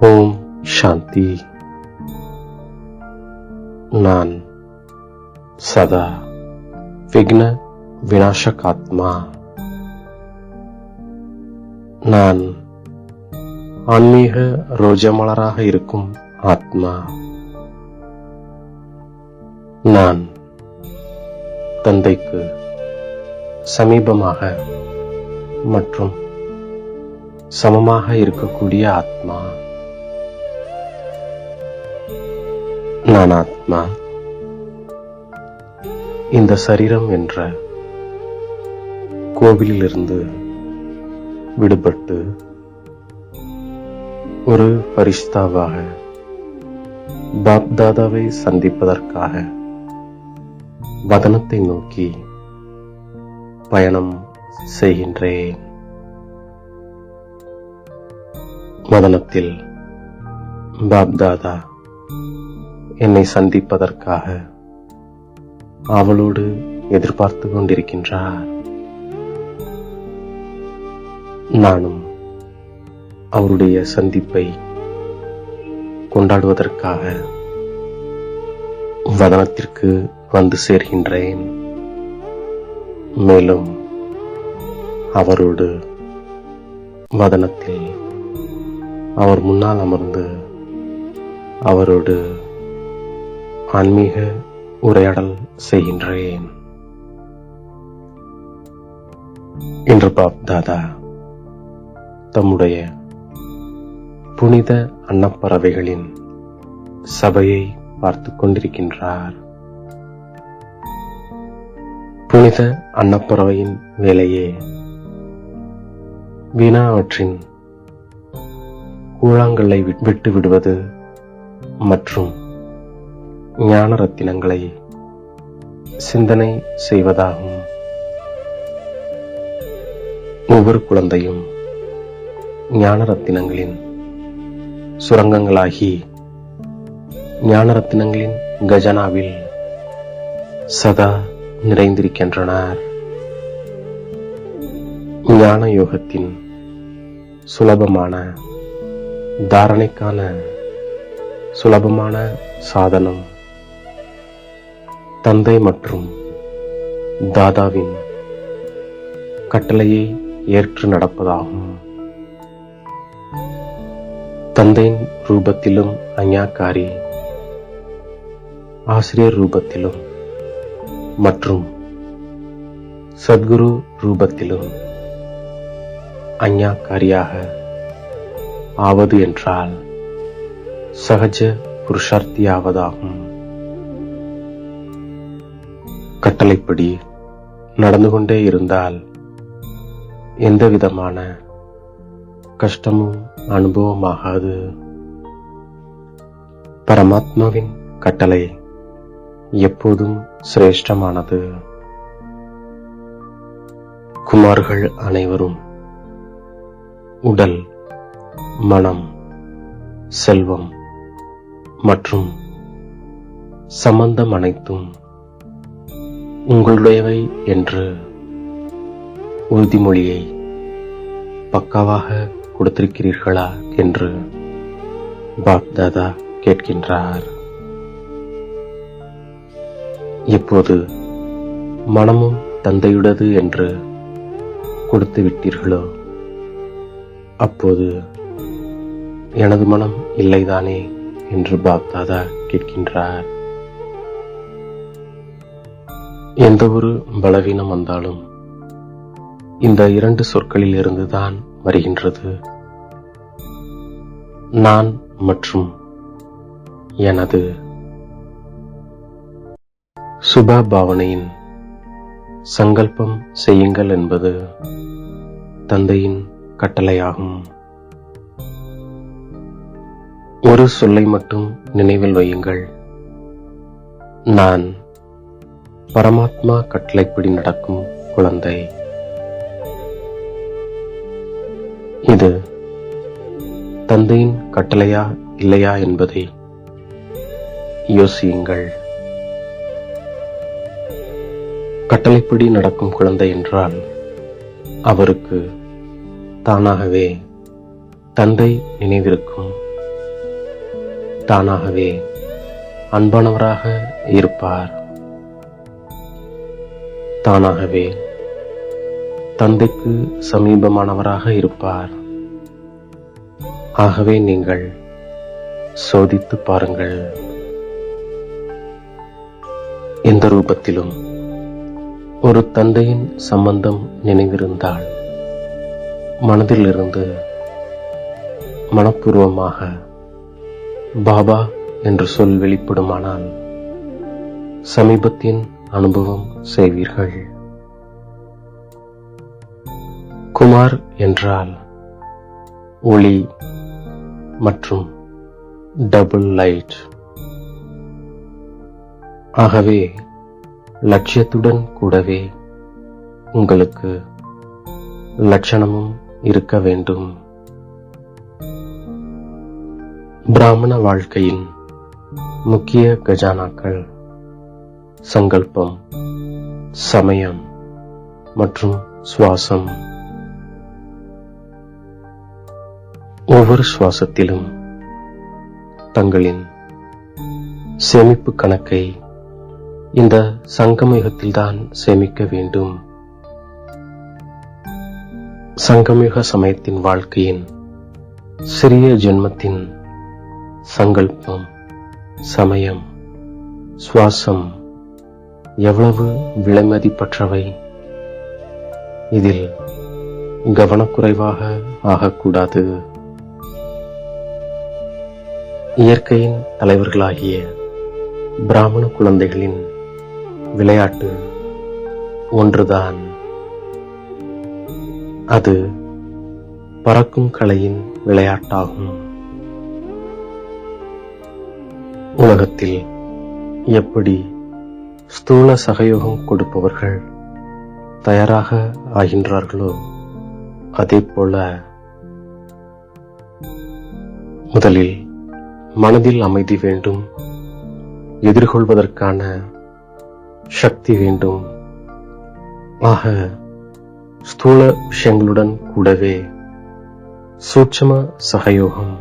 ஓம் சாந்தி நான் சதா விக்ன விநாசகாத்மா நான் ஆன்மீக ரோஜமலராக இருக்கும் ஆத்மா நான் தந்தைக்கு சமீபமாக மற்றும் சமமாக இருக்கக்கூடிய ஆத்மா. நான் ஆத்மா. இந்த சரீரம் என்ற கோவிலிலிருந்து விடுபட்டு ஒரு பரிஷ்தாவாக பாப்தாதாவை சந்திப்பதற்காக வதனத்தை நோக்கி பயணம் செய்கின்றேன். வதனத்தில் பாப்தாதா என்னை சந்திப்பதற்காக அவளோடு எதிர்பார்த்து கொண்டிருக்கின்றார். நானும் அவருடைய சந்திப்பை கொண்டாடுவதற்காக வதனத்திற்கு வந்து சேர்கின்றேன். மேலும் அவரோடு வதனத்தில் அவர் முன்னால் அமர்ந்து அவரோடு ஆன்மீக உரையாடல் செய்கின்றேன். இன்று பாப் தாதா தம்முடைய புனித அன்னப்பறவைகளின் சபையை பார்த்து கொண்டிருக்கின்றார். புனித அன்னப்பறவையின் வேலையே வீணா அவற்றின் கூழாங்கல்லை விட்டு விடுவது மற்றும் ஞான ரத்தினங்களை சிந்தனை செய்வதாகும். ஒவ்வொரு குழந்தையும் ஞான ரத்தினங்களின் சுரங்கங்களாகி ஞான ரத்தினங்களின் கஜனாவில் சதா நிறைந்திருக்கின்றனர். ஞான யோகத்தின் சுலபமான தாரணைக்கான சுலபமான சாதனம் தந்தை மற்றும் தாதாவின் கட்டளையை ஏற்று நடப்பதாகும். தந்தையின் ரூபத்திலும் அஞ்ஞாக்காரி ஆசிரியர் ரூபத்திலும் மற்றும் சத்குரு ரூபத்திலும் அஞ்ஞாக்காரியாக ஆவது என்றால் சகஜ புருஷார்த்தியாவதாகும். கட்டளைப்படி நடந்து கொண்டே இருந்தால் எந்த விதமான கஷ்டமும் அனுபவமாகாது. பரமாத்மாவின் கட்டளை எப்போதும் சிரேஷ்டமானது. குமார்கள் அனைவரும் உடல் மனம் செல்வம் மற்றும் சம்பந்தம் அனைத்தும் உங்களுடையவை என்று உறுதிமொழியை பக்காவாக கொடுத்திருக்கிறீர்களா என்று பாப் தாதா கேட்கின்றார். எப்போது மனமும் தந்தையுடது என்று கொடுத்து விட்டீர்களோ? அப்போது எனது மனம் இல்லைதானே என்று பாப் தாதா கேட்கின்றார். எந்த ஒரு பலவீனம் வந்தாலும் இந்த இரண்டு சொற்களில் இருந்துதான் வருகின்றது. நான் மற்றும் எனது சுப பாவனையின் சங்கல்பம் செய்யுங்கள் என்பது தந்தையின் கட்டளையாகும். ஒரு சொல்லை மட்டும் நினைவில் வையுங்கள். நான் பரமாத்மா கட்டளைப்படி நடக்கும் குழந்தை. இது தந்தையின் கட்டளையா இல்லையா என்பதை யோசியுங்கள். கட்டளைப்படி நடக்கும் குழந்தை என்றால் அவருக்கு தானாகவே தந்தை நினைவிருக்கும். தானாகவே அன்பானவராக இருப்பார். தானாகவே தந்தைக்கு சமீபமானவராக இருப்பார். ஆகவே நீங்கள் சோதித்து பாருங்கள். எந்த ரூபத்திலும் ஒரு தந்தையின் சம்பந்தம் நினைவிருந்தால் மனதிலிருந்து மனப்பூர்வமாக பாபா என்று சொல் வெளிப்படுமானால் சமீபத்தின் அனுபவம் செய்வீர்கள். குமார் என்றால் ஒளி மற்றும் டபுள் லைட் ஆகவே லட்சியத்துடன் கூடவே உங்களுக்கு லட்சணமும் இருக்க வேண்டும். பிராமண வாழ்க்கையின் முக்கிய கஜானாக்கள் சங்கல்பம் சமயம் மற்றும் சுவாசம். ஒவ்வொரு சுவாசத்திலும் தங்களின் சேமிப்பு கணக்கை இந்த சங்கமயுகத்தில்தான் சேமிக்க வேண்டும். சங்கமயுக சமயத்தின் வாழ்க்கையின் சிறிய ஜென்மத்தின் சங்கல்பம் சமயம் சுவாசம் எவ்வளவு விலைமதிப்பற்றவை இதில் கவனக்குறைவாக ஆகக்கூடாது. இயற்கையின் தலைவர்களாகிய பிராமண குழந்தைகளின் விளையாட்டு ஒன்றுதான். அது பறக்கும் கலையின் விளையாட்டாகும். உலகத்தில் எப்படி ஸ்தூல சகயோகம் கொடுப்பவர்கள் தயாராக ஆகின்றார்களோ? அதே போல முதலில் மனதில் அமைதி வேண்டும் எதிர்கொள்வதற்கான சக்தி வேண்டும். ஆக ஸ்தூல விஷயங்களுடன் கூடவே சூட்சம சகயோகம்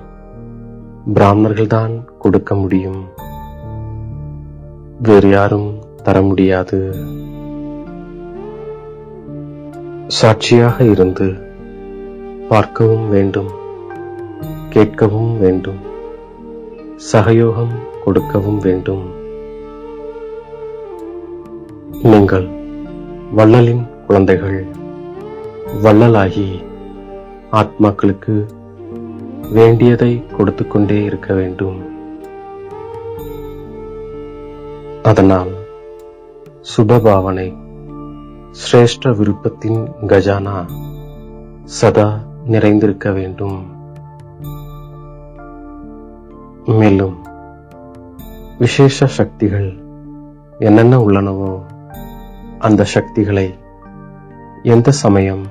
பிராமணர்கள்தான் கொடுக்க முடியும். வேறு யாரும் தர முடியாது சாட்சியாக இருந்து பார்க்கவும் வேண்டும் கேட்கவும் வேண்டும் சகயோகம் கொடுக்கவும் வேண்டும். நீங்கள் வள்ளலின் குழந்தைகள் வள்ளலாகி ஆத்மாக்களுக்கு வேண்டியதை கொடுத்து கொண்டே இருக்க வேண்டும். அதனால் சுபபாவனை. சிரேஷ்ட விருப்பத்தின் கஜானா. சதா நிறைந்திருக்க வேண்டும். மேலும் விசேஷ சக்திகள் என்னென்ன உள்ளனவோ அந்த சக்திகளை எந்த சமயம்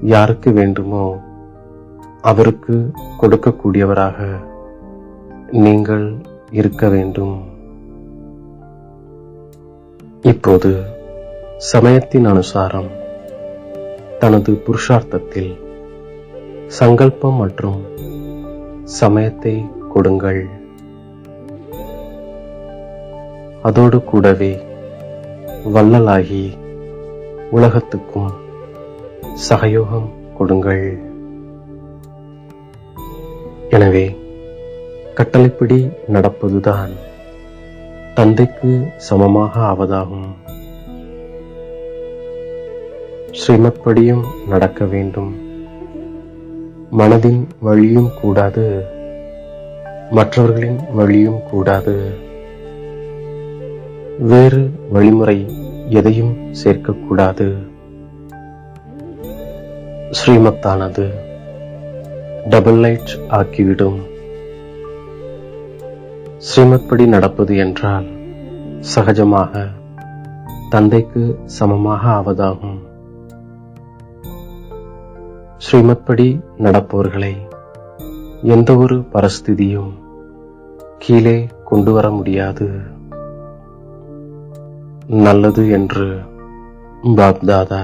யாருக்கு வேண்டுமோ அவருக்கு கொடுக்கக்கூடியவராக நீங்கள் இருக்க வேண்டும். இப்போது சமயத்தின் அனுசாரம் தனது புருஷார்த்தத்தில் சங்கல்பம் மற்றும் சமயத்தை கொடுங்கள். அதோடு கூடவே வள்ளலாகி உலகத்துக்கும் சகயோகம் கொடுங்கள். எனவே கட்டளைப்படி நடப்பதுதான் தந்தைக்கு சமமாக ஆவதாகும். ஸ்ரீமத்படியும் நடக்க வேண்டும். மனதின் வழியும் கூடாது. மற்றவர்களின் வழியும் கூடாது. வேறு வழிமுறை எதையும் சேர்க்கக்கூடாது. ஸ்ரீமத்தானது. டபுள் லைட் ஆக்கிவிடும். ஸ்ரீமத் படி நடப்பது என்றால் சகஜமாக தந்தைக்கு சமமாக ஆவதாகும். ஸ்ரீமத் படி நடப்பவர்களை எந்த ஒரு பரஸ்திதியும் கீழே கொண்டு வர முடியாது. நல்லது என்று பாப்தாதா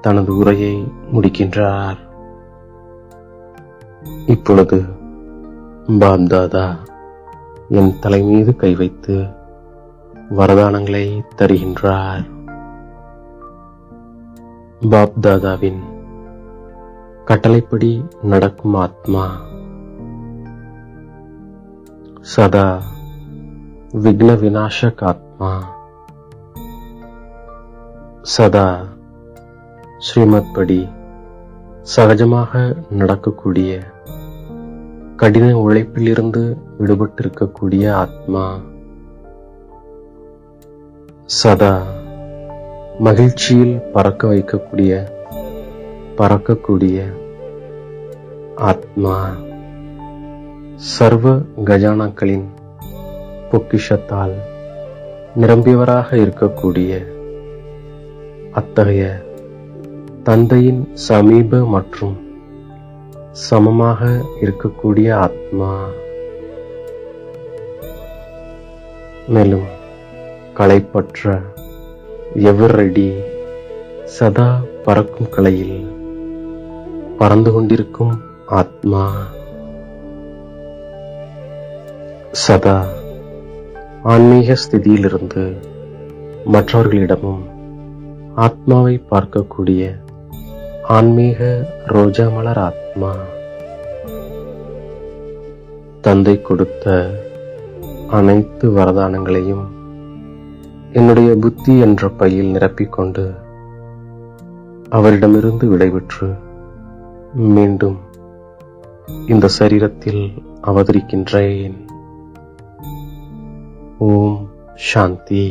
தனது உரையை முடிக்கின்றார். இப்பொழுது பாப்தாதா என் தலை மீது கை வைத்து வரதானங்களை தருகின்றார். பாப்தாதாவின் கட்டளைப்படி நடக்கும் ஆத்மா சதா விக்ன விநாசக் ஆத்மா சதா ஸ்ரீமத் படி சகஜமாக நடக்கக்கூடிய கடின உழைப்பிலிருந்து விடுபட்டிருக்கக்கூடிய ஆத்மா. சதா மகிழ்ச்சியில் பறக்க வைக்கக்கூடிய பறக்கக்கூடிய ஆத்மா. சர்வ கஜானாக்களின் பொக்கிஷத்தால் நிரம்பியவராக இருக்கக்கூடிய அத்தகைய தந்தையின் சமீப மற்றும் சமமாக இருக்கக்கூடிய ஆத்மா. மேலும் களைப்பற்ற எவரடி சதா பறக்கும் கலையில் பறந்து கொண்டிருக்கும் ஆத்மா. சதா ஆன்மீக ஸ்திதியிலிருந்து மற்றவர்களிடமும் ஆத்மாவை பார்க்கக்கூடிய ஆன்மீக ரோஜா மலர் ஆத்மா தந்தை கொடுத்த அனைத்து வரதானங்களையும் என்னுடைய புத்தி என்ற பையில் நிரப்பிக்கொண்டு அவரிடமிருந்து விடைபெற்று மீண்டும் இந்த சரீரத்தில் அவதரிக்கின்றேன். ஓம் சாந்தி.